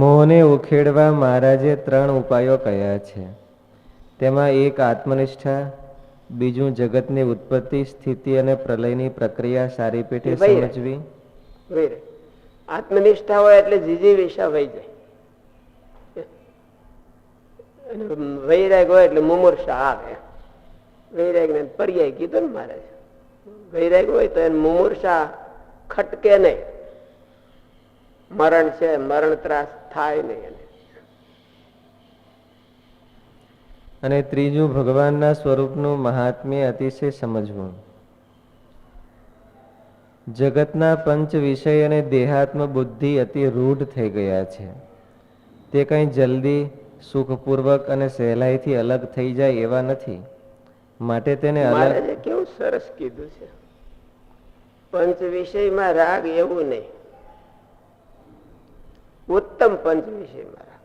મોહને ઉખેડવા મહારાજે ત્રણ ઉપાયો કયા છે. તેમાં એક આત્મનિષ્ઠા બીજું જગતની ઉત્પત્તિ સ્થિતિ અને પ્રલયની પ્રક્રિયા સારી પેઠે સમજવી. આત્મનિષ્ઠા હોય એટલે જીજી વિશા વહી જાય. વૈરાગ હોય એટલે મુમૂર્ષા આવે. વૈરાગ ને પર્યાય કીધું ને મારે વૈરાગ હોય તો એને મુમૂર્ષા ખટકે નહીં. મરણ છે મરણ ત્રાસ થાય નહીં એને. અને ત્રીજું ભગવાનના સ્વરૂપનું મહાત્મ્ય અતિશય સમજવું. જગતના પંચ વિષય અને દેહાત્મ બુદ્ધિ અતિ રૂઢ થઈ ગયા છે. તે કંઈ જલ્દી સુખપૂર્વક અને સહેલાઈથી અલગ થઈ જાય એવા નથી. માટે તેને અલગ કેવું સરસ કીધું છે. પંચ વિષયમાં રાગ એવું નહીં. ઉત્તમ પંચ વિશે મારા.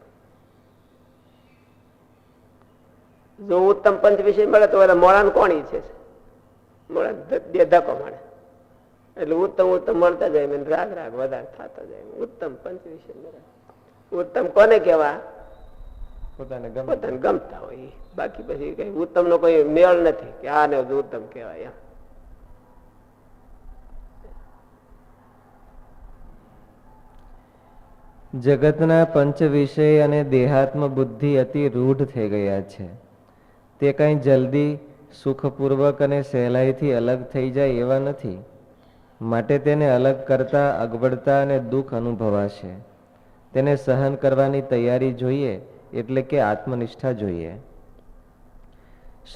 જો ઉત્તમ પંચ વિશે મળે તો એના મોળાને કોણ ઈચ્છે છે મોળા ધક્કો મળે. એટલે ઉત્તમ ઉત્તમ મળતા જાય એને રાગ રાગ વધારે થતા જાય. ઉત્તમ પંચ રાગ ઉત્તમ કોને ગમે પોતાને ગમતા. હોય. બાકી પછી કઈ ઉત્તમ નો કોઈ મેળ નથી કે આને ઉત્તમ કહેવાય એમ. જગતના પંચ વિષય અને દેહાત્મ બુદ્ધિ અતિ રૂઢ થઈ ગયા છે. તે કંઈ જલ્દી, સુખપૂર્વક અને સહેલાઈથી અલગ થઈ જાય એવા નથી. માટે તેને અલગ કરતા, અગવડતા અને દુઃખ અનુભવાશે. તેને સહન કરવાની તૈયારી જોઈએ, એટલે કે આત્મનિષ્ઠા જોઈએ.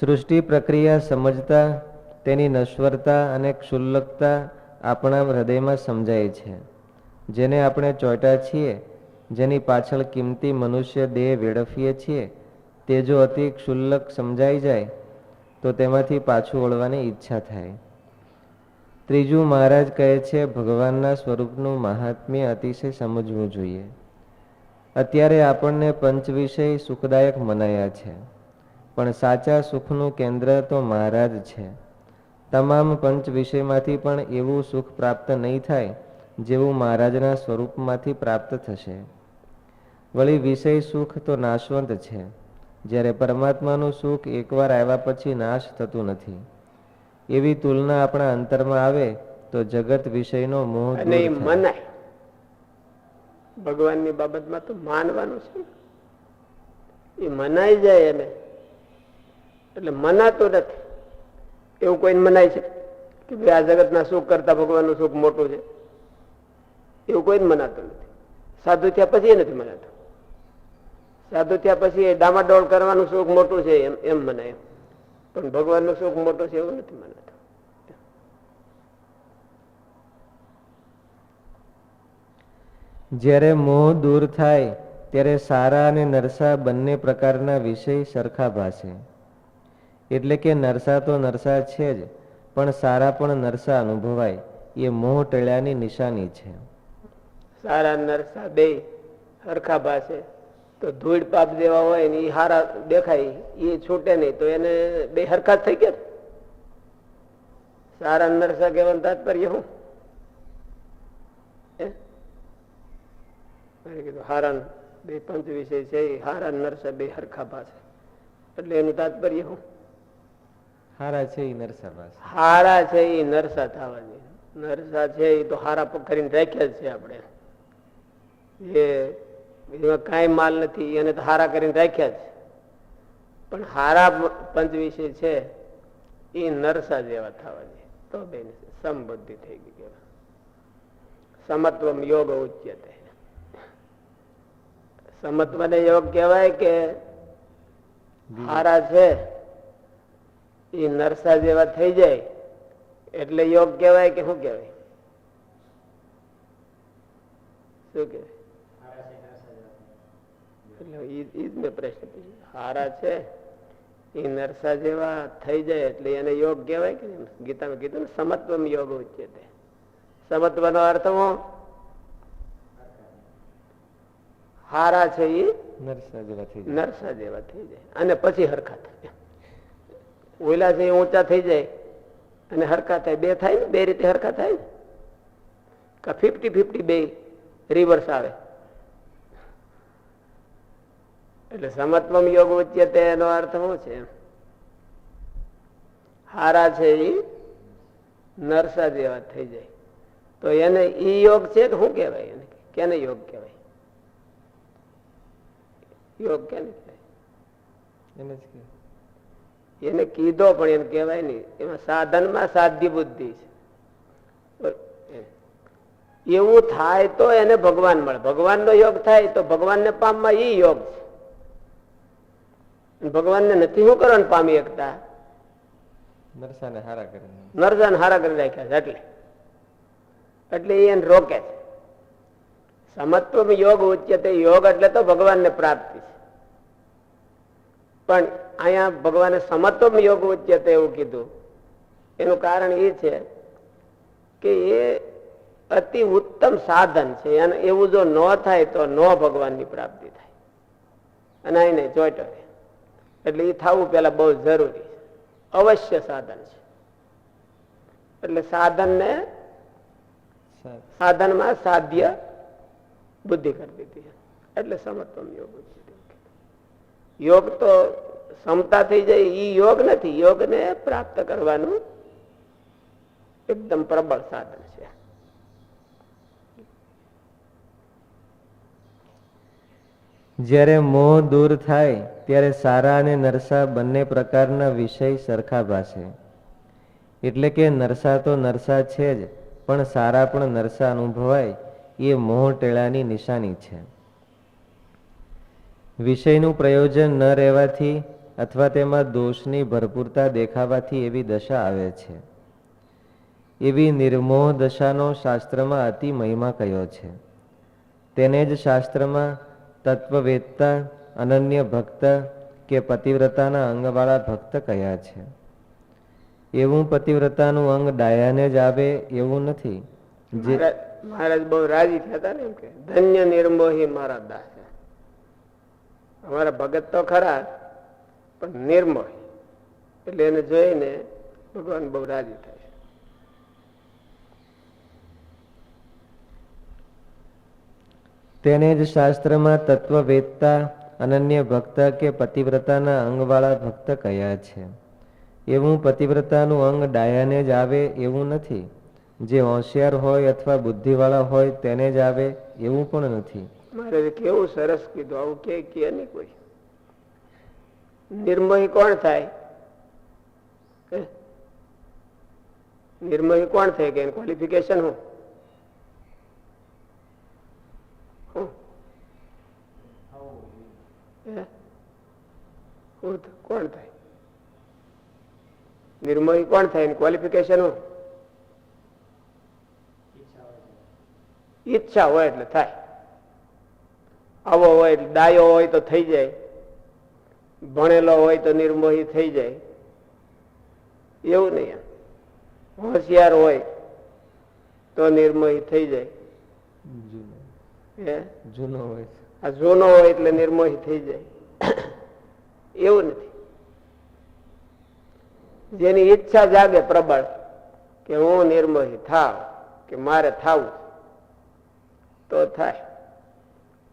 સૃષ્ટિ પ્રક્રિયા સમજતા, તેની નશ્વરતા અને ક્ષુલ્લકતા આપણા હૃદયમાં સમજાય છે. જેને આપણે ચોંટ્યા છીએ, જેની પાછળ કિંમતી મનુષ્ય દેહ વેડફીએ છીએ, તે જો અતિ ક્ષુલ્લક સમજાઈ જાય, તો તેમાંથી પાછું વળવાની ઈચ્છા થાય. ત્રીજું, મહારાજ કહે છે, ભગવાનના સ્વરૂપનું મહાત્મ્ય અતિશય સમજવું જોઈએ. અત્યારે આપણને પંચ વિષય સુખદાયક મનાયા છે, પણ સાચા સુખનું કેન્દ્ર તો મહારાજ છે. તમામ પંચ વિષયમાંથી પણ એવું સુખ પ્રાપ્ત નહીં થાય જેવું મહારાજના સ્વરૂપમાંથી પ્રાપ્ત થશે. વળી વિષય સુખ તો નાશવંત છે. જ્યારે પરમાત્માનું સુખ એકવાર આવ્યા પછી નાશ થતું નથી. એવી તુલના આપણા અંતરમાં આવે તો જગત વિષયનો મોહ. મનાય. ભગવાનની બાબતમાં તો માનવાનું છે. એ મનાઈ જાય એને. એટલે મનાતો નથી. એવું કોઈને મનાય છે? કે ભાઈ આ જગતના સુખ કરતા ભગવાનનું સુખ મોટું છે. એવું કોઈ મનાતું નથી. સાધુ થયા પછી એ નથી મનાતું. સાધુ થયા પછી એ ડામાડોળ કરવાનું સુખ મોટું છે એમ એમ મનાય. પણ ભગવાનનું સુખ મોટું છે એવું નથી મનાતું. જ્યારે મોહ દૂર થાય, ત્યારે સારા અને નરસા બંને પ્રકારના વિષય સરખા ભાષે એટલે કે નરસા તો નરસા છે જ, પણ સારા પણ નરસા અનુભવાય. એ મોહ ટળ્યાની નિશાની છે. સારા નરસા બે હરખા ભાષે. તો ધૂળ પાપ જેવા હોય ને એ હારા દેખાય એ છૂટે નહીં તો એને બે હરખા થઈ ગયા સારા નરસા કહેવાનું તાત્પર્ય હું? કીધું હારા બે પંચ વિષય છે એ હારા નરસા બે હરખા ભાષે. એટલે એનું તાત્પર્ય હું હારા છે એ નરસા ભાસે હારા છે એ નરસા થવાની. નરસા છે એ તો હારા કરીને રાખ્યા છે આપણે. એ એમાં કાંઈ માલ નથી એને તો હારા કરીને રાખ્યા છે પણ હારા પંચ વિશે છે એ નરસા જેવા થવા જોઈએ તો બેન સમબુદ્ધિ થઈ ગઈ કહેવાય. સમત્વમ યોગ ઉચ્યતે. સમત્વને યોગ કહેવાય કે હારા છે એ નરસા જેવા થઈ જાય. એટલે યોગ કહેવાય કે શું કહેવાય? શું કહેવાય? એટલે ઈ જ મેં પ્રશ્ન પૂછ્યો. હારા છે? એ નરસા જેવા થઈ જાય એટલે એને યોગ કહેવાય કે ગીતામાં કીધું ને સમત્વમ યોગ ઉચ્યતે. સમત્વનો અર્થ હું હારા છે એ નરસા જેવા થઈ જાય. નરસા જેવા થઈ જાય. અને પછી હરખા થાય. ઓલા છે ઊંચા થઈ જાય અને હરખા થાય બે થાય ને બે રીતે હરખા થાય ને? ફિફ્ટી ફિફ્ટી બે રિવર્સ આવે. એટલે સમત્વમ યોગ ઉચ્યતે એનો અર્થ શું છે? હારા છે એ નરસા જેવા થઈ જાય. તો એને ઈ યોગ છે કે શું કહેવાય એને? કેને યોગ કહેવાય? યોગ કેને કહેવાય? એને કીધો પણ એને કહેવાય નહીં. એમાં સાધનમાં સાધ્ય બુદ્ધિ છે. એવું થાય તો એને ભગવાન મળે. ભગવાનનો યોગ થાય તો ભગવાનને પામવા ઈ યોગ છે. ભગવાનને નથી શું કરવાનું પામી શકતા નરસાને હારા કરે નરસાન હારા કરી રાખ્યા છે એટલે. એટલે એને રોકે છે. સમત્વ યોગ ઉચ્યતે યોગ એટલે તો ભગવાનને પ્રાપ્તિ છે. પણ અહીંયા ભગવાને સમત્વ યોગ ઉચ્યતે એવું કીધું. એનું કારણ એ છે કે એ અતિ ઉત્તમ સાધન છે. અને એવું જો ન થાય તો ન ભગવાનની પ્રાપ્તિ થાય. અને અહીં નહીં જોઈતો એટલે એ થવું પેલા બહુ જરૂરી છે. અવશ્ય સાધન છે. એટલે સાધનને સાધનમાં સાધ્ય બુદ્ધિ કરી દીધી એટલે સમત્વમ યોગ. યોગ તો ક્ષમતા થઈ જાય એ યોગ નથી. યોગને પ્રાપ્ત કરવાનું એકદમ પ્રબળ સાધન છે. જ્યારે મોહ દૂર થાય, ત્યારે સારા અને નરસા બંને પ્રકારના વિષય સરખા ભાષે. એટલે કે નરસા તો નરસા છે જ, પણ સારા પણ નરસા અનુભવાય, એ મોહ ટેળાની નિશાની છે. વિષયનું પ્રયોજન ન રહેવાથી અથવા તેમાં દોષની ભરપૂરતા દેખાવાથી એવી દશા આવે છે. એવી નિર્મોહ દશાનો શાસ્ત્રમાં અતિ મહિમા કયો છે. તેને જ શાસ્ત્રમાં તત્વવેદતા અનન્ય ભક્ત કે પતિવ્રતાના અંગવાળા ભક્ત કયા છે? એવું પતિવ્રતાનું અંગ ડાયાને જ આવે એવું નથી. જે મહારાજ બહુ રાજી થયા હતા ને એમ કે, ધન્ય નિર્મોહી મારા દાસ. અમારા ભગત તો ખરા પણ નિર્મોહી. એટલે એને જોઈને ભગવાન બહુ રાજી થાય તેને જ શાસ્ત્રમાં તત્વવેદતા, અનન્ય ભક્ત કે પતિવ્રતાના અંગવાળા ભક્ત કયા છે? એવું પતિવ્રતાનું અંગ ડાયાને જ આવે એવું નથી. જે હોશિયાર હોય અથવા બુદ્ધિવાળા હોય તેને જ આવે એવું પણ નથી. મારે કેવું સરસ કીધું, આવું કે કે નહીં કોઈ? નિર્મોહી કોણ થાય? નિર્મય કોણ થાય કે ક્વોલિફિકેશન હું? હે? હું થ- કોણ થાય? નિર્મોહી કોણ થાય ક્વોલિફિકેશન હું ઈચ્છા હોય એટલે. થાય. આવો હોય એટલે ડાયો હોય તો થઈ જાય. ભણેલો હોય તો નિર્મોહી થઈ જાય. એવું નહીં. હોશિયાર હોય તો નિર્મોહી થઈ જાય. જૂનો. હોય આ જૂનો હોય એટલે નિર્મોહી થઈ જાય. એવું નથી. જેની ઈચ્છા જાગે પ્રબળ કે હું નિર્મોહી થાવ, કે મારે થાવું તો થાય.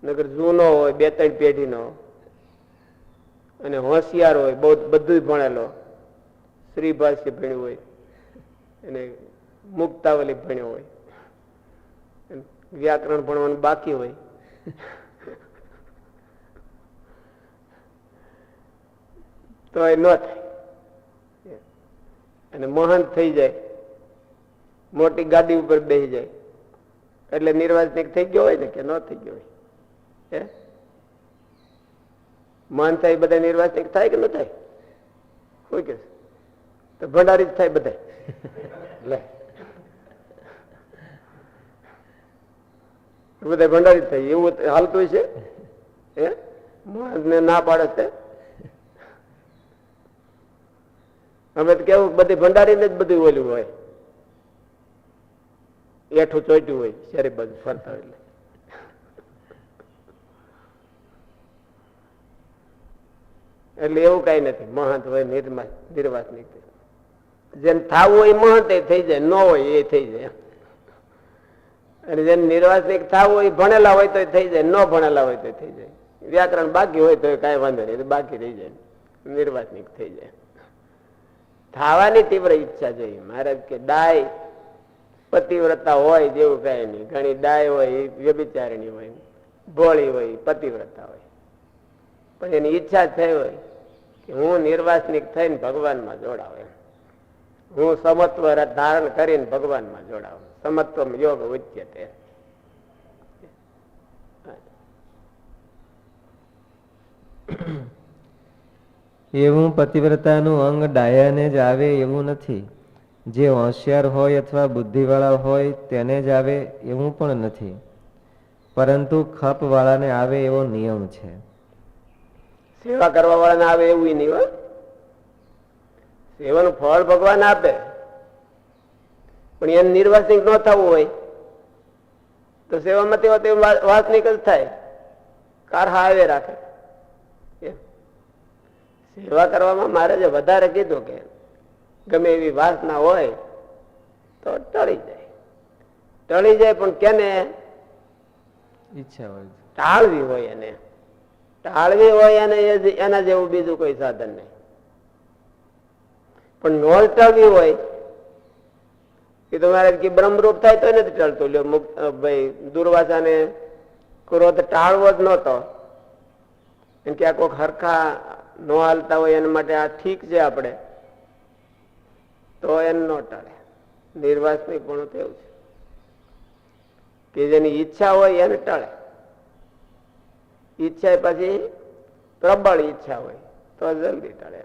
નગર જૂનો હોય, બે ત્રણ પેઢીનો અને હોશિયાર હોય, બહુ બધું ભણેલો શ્રી ભાષ્ય ભણ્યું હોય, અને મુક્તાવલી ભણ્યો હોય વ્યાકરણ ભણવાનું બાકી હોય. તો એ ન થાય. અને મહંત થઈ જાય. મોટી ગાદી ઉપર બેસી જાય. એટલે નિર્વાચનિક થઈ ગયો હોય ને કે ન થઈ ગયો હોય? મહંત થાય બધા નિર્વાચનિક થાય કે ન થાય? શું કે તો ભંડારી જ થાય બધા લે. બધા ભંડારી જ થાય. એવું હાલતું છે? હે? મહંત ને ના પાડે છે? અમે તો કેવું, બધી ભંડારીને જ બધું ઓલું હોય. એઠું ચોટ્યું હોય શરીર બધું ફરતા એટલે એટલે એવું કઈ નથી. મહંત હોય નિર્મા નીકળે. જેને થાવું હોય મહંત એ થઈ જાય, ન હોય એ થઈ જાય. અને જેને નિર્વાસનિક થવું હોય, ભણેલા હોય તો થઈ જાય, ન ભણેલા હોય તો થઈ જાય. વ્યાકરણ બાકી હોય તો કાંઈ વાંધો નહીં, બાકી રહી જાય. નિર્વાસનિક થઈ જાય. થાવાની તીવ્ર ઈચ્છા જોઈએ. મહારાજ કે ડાય પતિવ્રતા હોય જેવું કઈ નહીં. ઘણી ડાય હોય વ્યભિચારિણી હોય, ભોળી હોય, પતિવ્રતા હોય. પણ એની ઈચ્છા થઈ હોય કે હું નિર્વાસનિક થઈને ભગવાનમાં જોડાવ એમ. હું સમત્વ ધારણ કરીને ભગવાનમાં જોડાવ. સમત્વ યોગ ઉચ્યતે. એવું પતિવ્રતાનું અંગ ડાયાને જ આવે એવું નથી. જે હોશિયાર હોય અથવા બુદ્ધિવાળા હોય તેને જ આવે એવું પણ નથી. પરંતુ ખપવાળાને આવે એવો નિયમ છે. સેવા કરવા વાળાને આવે એવું નહીં હોય સેવાનું ફળ ભગવાન આપે. પણ એને નિર્વાસનિક ન થવું હોય, તો સેવામાં તેવા તે વાસનિક થાય. કાર આવે રાખે. સેવા કરવામાં મહારાજે વધારે કીધું કે ગમે એવી વાસના હોય તો ટળી જાય. ટળી જાય પણ કેને? ઈચ્છા હોય. ટાળવી હોય એને. ટાળવી હોય એને એના જેવું બીજું કોઈ સાધન નહીં. પણ નોલ ટળવી હોય એ તો મારે કે બ્રહ્મરૂપ થાય તો નથી ટળતું. લ્યો ભાઈ દુર્વાસાને ક્રોધ ટાળવો જ નહોતો. કેમ કે આ કોઈક હરખા ન હાલતા હોય એના માટે આ ઠીક છે આપણે. તો એને ન ટાળે. નિર્વાસની પણ એવું છે. કે જેની ઈચ્છા હોય એને ટળે. ઈચ્છા પછી પ્રબળ ઈચ્છા હોય તો જલ્દી ટળે.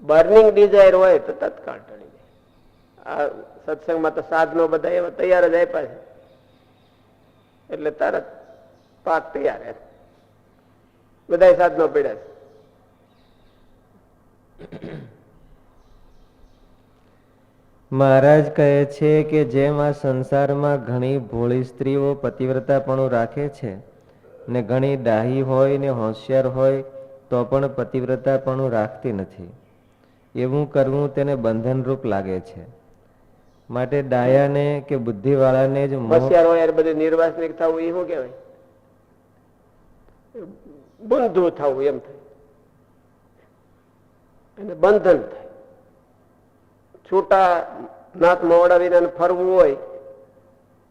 બર્નિંગ ડિઝાયર હોય તો તત્કાળ ટળી જાય આ સત્સંગમાં તો સાધનો બધા એવા તૈયાર જ આપ્યા છે. એટલે તરત પાક તૈયાર એમ બધા સાધનો પીડ્યા છે. મહારાજ કહે છે કે જેમ આ સંસારમાં ઘણી ભોળી સ્ત્રીઓ પતિવ્રતાપણું રાખે છે ને ઘણી ડાહી હોય ને હોશિયાર હોય, તો પણ પતિવ્રતાપણું રાખતી નથી. એવું કરવું તેને બંધનરૂપ લાગે છે. માટે ડાયાને કે બુદ્ધિવાળાને જ હોશિયાર હોય બધું નિર્વાસનિક થવું એ શું કહેવાય? બંધુ થવું એમ થાય. અને બંધન થાય. છૂટા નાક મોડાવીને ફરવું હોય,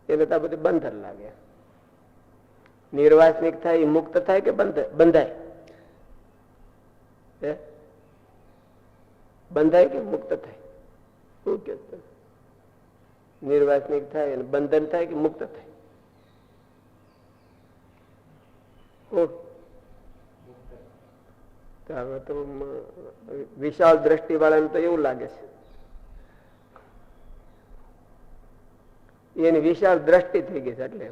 એને તો બધું બંધન લાગે. નિર્વાસનિક થાય મુક્ત થાય કે બંધાય? બંધાય કે મુક્ત થાય? શું કે નિર્વાસનિક થાય અને બંધન થાય કે મુક્ત થાય? હવે તો વિશાળ દ્રષ્ટિ વાળાને તો એવું લાગે છે. એની વિશાળ દ્રષ્ટિ થઈ ગઈ છે એટલે.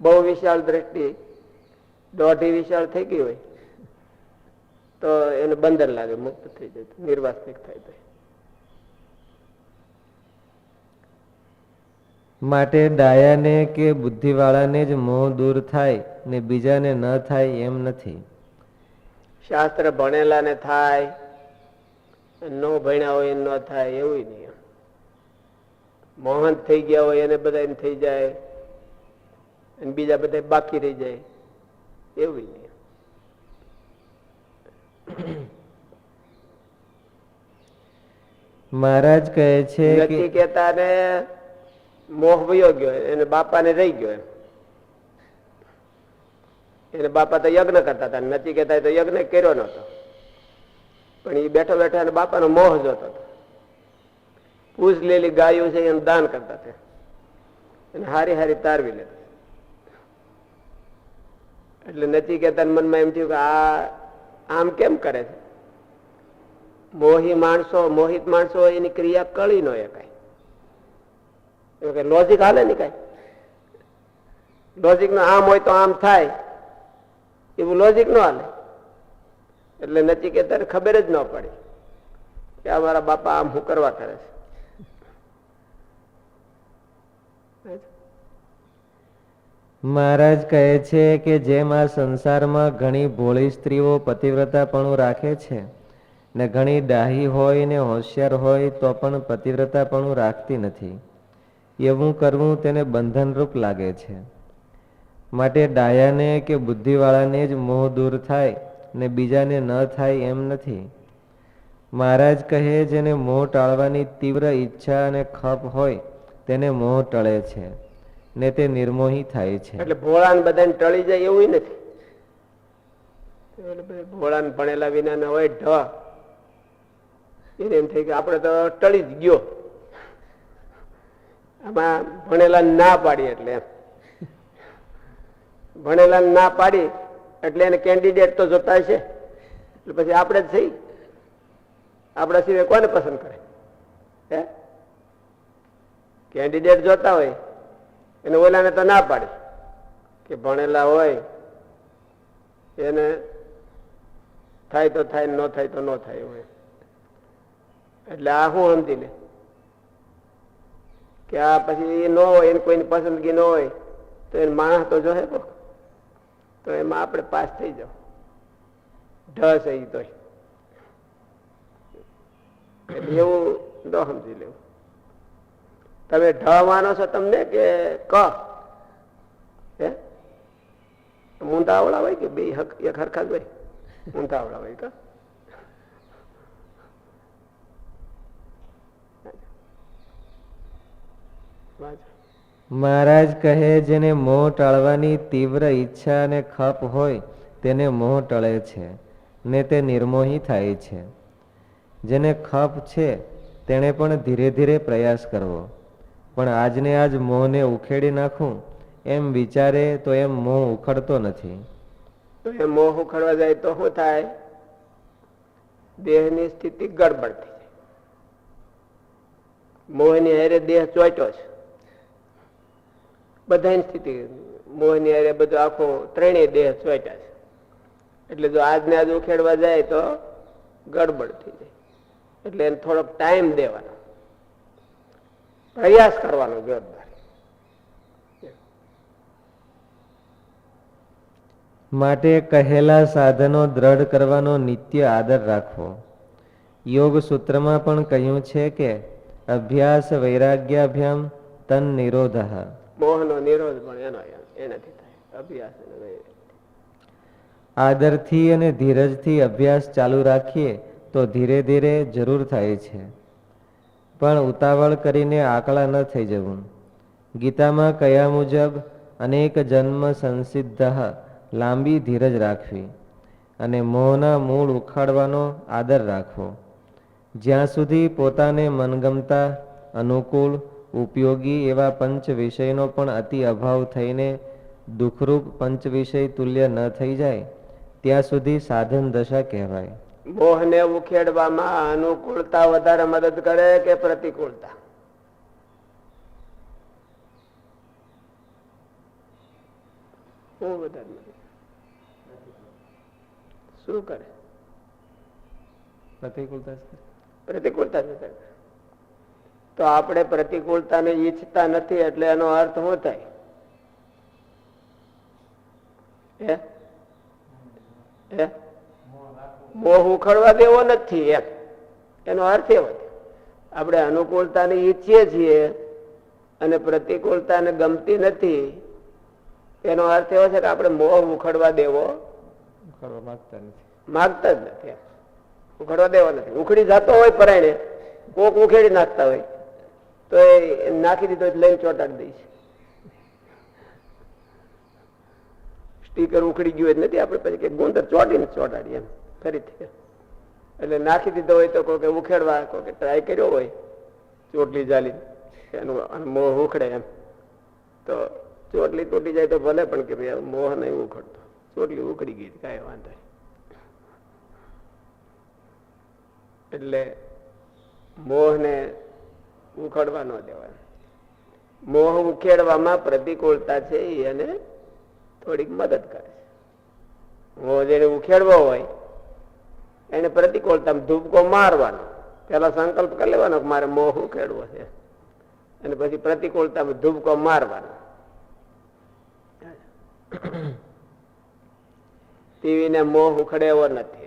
બહુ વિશાળ દ્રષ્ટિ, દોઢી વિશાળ થઈ ગઈ હોય, તો એને બંદર લાગે, મુક્ત થઈ જાય તો થાય તો. માટે ડાયાને કે બુદ્ધિવાળાને જ મોહ દૂર થાય ને બીજાને ન થાય એમ નથી. શાસ્ત્ર ભણેલાને થાય ન ભણ્યા હોય ન થાય એવું નહીં. મોહન થઈ ગયા હોય એને બધા થઈ જાય અને બીજા બધા બાકી રહી જાય એવું નહીં. મહારાજ કહે છે કે નથી કેતા ને મોહ વયો ગયો એને બાપાને રહી ગયો એમ. એને બાપા તો યજ્ઞ કરતા હતા. નથી કેતા તો યજ્ઞ કર્યો નતો પણ એ બેઠો બેઠો એને બાપાનો મોહ જોતો હતો. પૂછ લેલી ગાયો છે એને દાન કરતા હતા. અને હારી હારી તારવી લેતા એટલે નથી કેતા મનમાં એમ થયું કે આ આમ કેમ કરે છે? મોહી માણસો, મોહિત માણસો એની ક્રિયા કળી ન હોય કઈ લોજિક હાલે ને કઈ? લોજિક આમ હોય તો આમ થાય. એવું લોજિક ન હાલે. એટલે કે ખબર જ ન પડી કે અમારા બાપા આમ હું કરવા કરે છે. મહારાજ કહે છે કે જેમ આ સંસારમાં ઘણી ભોળી સ્ત્રીઓ પતિવ્રતાપણું રાખે છે ને ઘણી ડાહી હોય ને હોશિયાર હોય તો પણ પતિવ્રતાપણું રાખતી નથી. એવું કરવું તેને બંધનરૂપ લાગે છે. માટે ડાયાને કે બુદ્ધિવાળાને જ મોહ દૂર થાય ને બીજાને ન થાય એમ નથી. મહારાજ કહે, જેને મોહ ટાળવાની તીવ્ર ઈચ્છા અને ખપ હોય, તેને મોહ ટળે છે, ને તે નિર્મોહી થાય છે. એટલે ભોળાન બધાને ટળી જાય એવું નથી. ભોળાન ભણેલા વિના હોય ઢ. એને એમ થઈ કે આપણે તો ટળી જ ગયો. આમાં ભણેલા ના પાડી એટલે ભણેલા ના પાડી એટલે એને કેન્ડિડેટ તો જોતા છે એટલે પછી આપણે જ થઈ આપણા સિવાય કોને પસંદ કરે? હે? કેન્ડિડેટ જોતા હોય, એને ઓલાને તો ના પાડે. કે ભણેલા હોય, એને થાય તો થાય, ન થાય તો ન થાય હોય. એટલે આ હું સમજી લે. કે આ પછી એ ન હોય, એને કોઈની પસંદગી ન હોય, તો એને માણસ તો જોહે. તો એમાં આપણે પાસ થઈ જાવ ઢ છે ઈ તો એવું ન સમજી લેવું. તમે ઢ માનો છો તમને કે ક? હે? મૂંધાવડા હોય કે બે એક હરખા જ હોય? મૂંધાવડા હોય કા? મહારાજ કહે, જેને મોહ ટાળવાની તીવ્ર ઈચ્છા અને ખપ હોય, તેને મોહ ટળે છે, ને તે નિર્મોહી થાય છે. જેને ખપ છે, તેણે પણ ધીરે ધીરે પ્રયાસ કરવો. પણ આજને આજ મોહને ઉખેડી નાખું, એમ વિચારે તો એમ મોહ ઉખડતો નથી. તો એ મોહ ઉખડવા જાય તો શું થાય? દેહની સ્થિતિ ગડબડ થઈ જાય. મોહની હારે દેહ ચોટ્યો છે. બધાની સ્થિતિ. મોહની અરે બધું આખો ત્રણેય દેહ સ્વેટા છે. એટલે જો આજને આજ ઉખેડવા જાય તો ગડબડ થઈ જાય. એટલે એને થોડોક ટાઈમ દેવાનો. પ્રયાસ કરવાનો જોરદાર માટે કહેલા સાધનો દ્રઢ કરવાનો નિત્ય આદર રાખવો. યોગ સૂત્રમાં પણ કહ્યું છે કે, અભ્યાસ વૈરાગ્યાભ્યામ તન નિરોધ. મોહનો નિરોધ પણ એનો એનાથી થાય. અભ્યાસ આદરથી અને ધીરજથી અભ્યાસ ચાલુ રાખીએ તો ધીરે ધીરે જરૂર થાય છે. પણ ઉતાવળ કરીને આકળા ન થઈ જવું. ગીતામાં કયા મુજબ અનેક જન્મ સંસિદ્ધ લાંબી ધીરજ રાખવી અને મોહના મૂળ ઉખાડવાનો આદર રાખવો. જ્યાં સુધી પોતાને મનગમતા, અનુકૂળ ઉપયોગી એવા પંચ વિષયનો પણ અતિ અભાવ થઈને દુઃખરૂપ પંચ વિષય તુલ્ય ન થઈ જાય ત્યાં સુધી સાધન દશા કહેવાય મોહને ઉખેડવામાં અનુકૂળતા વધારે મદદ કરે કે પ્રતિકૂળતા શું કરે? પ્રતિકૂળતા પ્રતિકૂળતા કરે. તો આપણે પ્રતિકૂળતાને ઈચ્છતા નથી એટલે એનો અર્થ શું થાય? મોહ ઉખડવા દેવો નથી એમ. એનો અર્થ એવો. આપણે અનુકૂળતાને ઈચ્છીએ છીએ અને પ્રતિકૂળતાને ગમતી નથી એનો અર્થ એવો છે કે આપણે મોહ ઉખડવા દેવો માગતા નથી. માગતા જ નથી ઉખડવા દેવો નથી. ઉખડી જતો હોય પરાયણે કોક ઉખેડી નાખતા હોય. તો એ નાખી દીધો લઈને ચોટાડી દઈશ. સ્ટીકર ઉખડી ગયું નથી આપણે પછી કે ગુંદર ચોટીને ચોટાડીએ એમ. ફરીથી. એટલે નાખી દીધો હોય તો કોઈ ઉખેડવા કોઈ ટ્રાય કર્યો હોય, ચોટલી જાલી એનું મોહ ઉખડે એમ. તો ચોટલી તૂટી જાય તો ભલે પણ કે ભાઈ મોહ નહીં ઉખડતો. ચોટલી ઉખડી ગઈ કાંઈ વાંધો એટલે મોહને ઉખડવા ન દેવાય. મોહ ઉખેડવામાં પ્રતિકૂળતા છે એને થોડીક મદદ કરે છે. મોહ જેને ઉખેડવો હોય, એને પ્રતિકૂળતા ધૂપકો મારવાનો. પેલા સંકલ્પ કરી લેવાનો કે મારે મોહ ઉખેડવો છે. અને પછી પ્રતિકૂળતામાં ધૂપકો મારવાનો. ટીવીને મોહ ઉખડે નથી.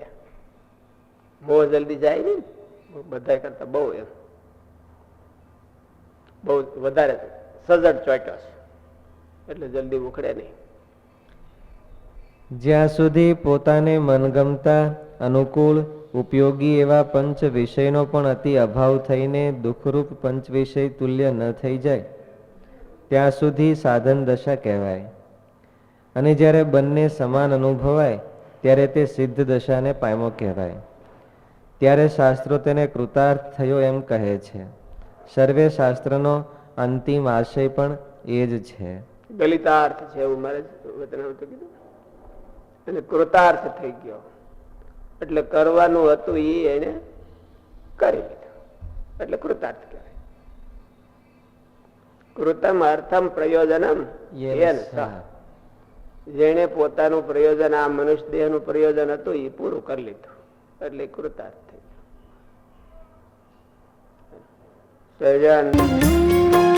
મોહ જલ્દી જાય ને બધા કરતા બહુ એમ. બહુ વધારે સજડ ચોટ્યો છે એટલે જલ્દી ઉખડે નહીં. જ્યાં સુધી પોતાને મનગમતા, અનુકૂળ, ઉપયોગી એવા પંચ વિષયનો પણ અતિ અભાવ થઈને દુઃખરૂપ પંચ વિષય તુલ્ય ન થઈ જાય, ત્યાં સુધી સાધન દશા કહેવાય. અને જ્યારે બંને સમાન અનુભવાય, ત્યારે તે સિદ્ધ દશાને પાયમો કહેવાય. ત્યારે શાસ્ત્રો તેને કૃતાર્થ થયો એમ કહે છે. સર્વે શાસ્ત્રનો અંતિમ આશય પણ એ જ છે. દલિતાર્થ છે એવું મારે કીધું. અને કૃતાર્થ થઈ ગયો. એટલે કરવાનું હતું એ એને કરી લીધું. એટલે કૃતાર્થ કહેવાય. કૃતમ અર્થમ પ્રયોજનમ જેને પોતાનું પ્રયોજન આ મનુષ્ય દેહનું પ્રયોજન હતું એ પૂરું કરી લીધું. એટલે કૃતાર્થ. થઈ ગયો સર્જન